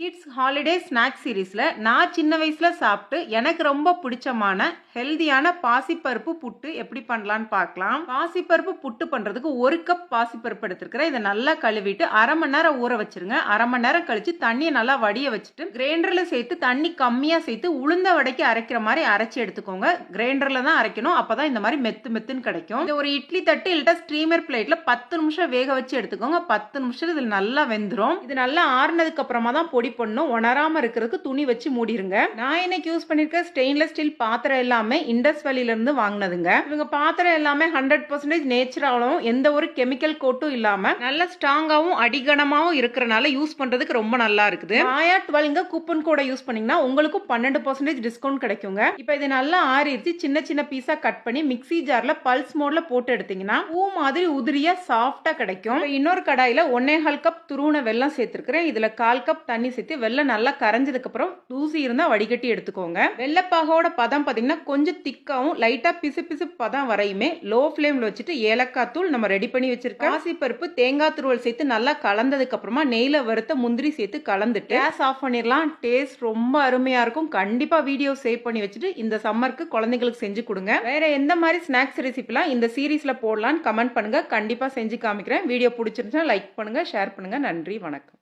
Kids holiday snack சீரீஸில் நான் சின்ன வயசில் சாப்பிட்டு எனக்கு ரொம்ப பிடிச்சமான ஹெல்தியான பாசிப்பருப்பு புட்டு எப்படி பண்ணலான்னு பார்க்கலாம். பாசிப்பருப்பு புட்டு பண்ணுறதுக்கு ஒரு கப் பாசிப்பருப்பு எடுத்துருக்கிறேன். இதை நல்லா கழுவிட்டு அரை மணி நேரம் ஊற வச்சிருங்க. அரை மணி நேரம் கழித்து தண்ணியை நல்லா வடிய வச்சுட்டு கிரைண்டரில் சேர்த்து தண்ணி கம்மியாக சேர்த்து உளுந்த வடைக்கு அரைக்கிற மாதிரி அரைச்சி எடுத்துக்கோங்க. கிரைண்டரில் தான் அரைக்கணும். அப்போ தான் இந்த மாதிரி மெத்து மெத்துன்னு கிடைக்கும். இது ஒரு இட்லி தட்டு இல்லட்டா ஸ்ட்ரீமர் பிளேட்டில் பத்து நிமிஷம் வேக வச்சு எடுத்துக்கோங்க. பத்து நிமிஷம் இதில் நல்லா வெந்துடும் இது நல்லா ஆறுனதுக்கு அப்புறமா தான் பொடி பண்ணும். உணராம இருக்கிறதுக்கு துணி வச்சு மூடிருங்க. நான் இன்னைக்கு யூஸ் பண்ணிருக்க ஸ்டெயின்லெஸ் ஸ்டீல் பாத்திரம் எல்லாமே இண்டஸ் வேலில இருந்து வாங்கினதுங்க. இவங்க பாத்திரம் எல்லாமே ஹண்ட்ரட் பர்சன்டேஜ் நேச்சுரலாகவும் எந்த ஒரு கெமிக்கல் கோட்டும் இல்லாம நல்ல ஸ்ட்ராங்காவும் அடிகனமாவும் இருக்கிறனால யூஸ் பண்றதுக்கு ரொம்ப நல்லா இருக்குது. ஆயா டுவெல்ங்க கூப்பன் கோடை யூஸ் பண்ணீங்கன்னா உங்களுக்கும் பன்னெண்டு பர்சன்டேஜ் டிஸ்கவுண்ட் கிடைக்குங்க. இப்போ இது நல்லா ஆறிடுச்சு. சின்ன சின்ன பீஸா கட் பண்ணி மிக்ஸி ஜார்ல பல்ஸ் மோட்ல போட்டு எடுத்தீங்கன்னா பூ மாதிரி உதிரியா சாஃப்டா கிடைக்கும். இன்னொரு கடாயில ஒன்னே கால் கப் துருவன வெள்ளம் சேர்த்திருக்கிறேன். இதுல கால் கப் தண்ணி சேர்த்து வெள்ளை நல்லா கரைஞ்சதுக்கு அப்புறம் தூசி இருந்தா வடிகட்டி எடுத்துக்கோங்க. வெள்ளப்பாகோட பதம் பாத்தீங்கன்னா கொஞ்சம் திக்காவும் லைட்டா பிசு பிசு பதம் வரையுமே லோ ஃப்ளேமில் வச்சுட்டு ஏலக்காய் தூள் நம்ம ரெடி பண்ணி வச்சிருக்கோம். பருப்பு தேங்காய் துருவல் சேர்த்து நல்லா கலந்ததுக்கு அப்புறமா நெய்ல வறுத்த முந்திரி சேர்த்து கலந்துட்டு கேஸ் ஆஃப் பண்ணிடலாம். டேஸ்ட் ரொம்ப அருமையா இருக்கும். கண்டிப்பா வீடியோ சேவ் பண்ணி வச்சுட்டு இந்த சம்மருக்கு குழந்தைங்களுக்கு செஞ்சு கொடுங்க. வேற எந்த மாதிரி ஸ்நாக்ஸ் ரெசிபிலாம் இந்த சீரீஸ்ல போடலான்னு கமெண்ட் பண்ணுங்க. கண்டிப்பா செஞ்சு காமிக்கிறேன். வீடியோ பிடிச்சிருந்துச்சுன்னா லைக் பண்ணுங்க ஷேர் பண்ணுங்க. நன்றி வணக்கம்.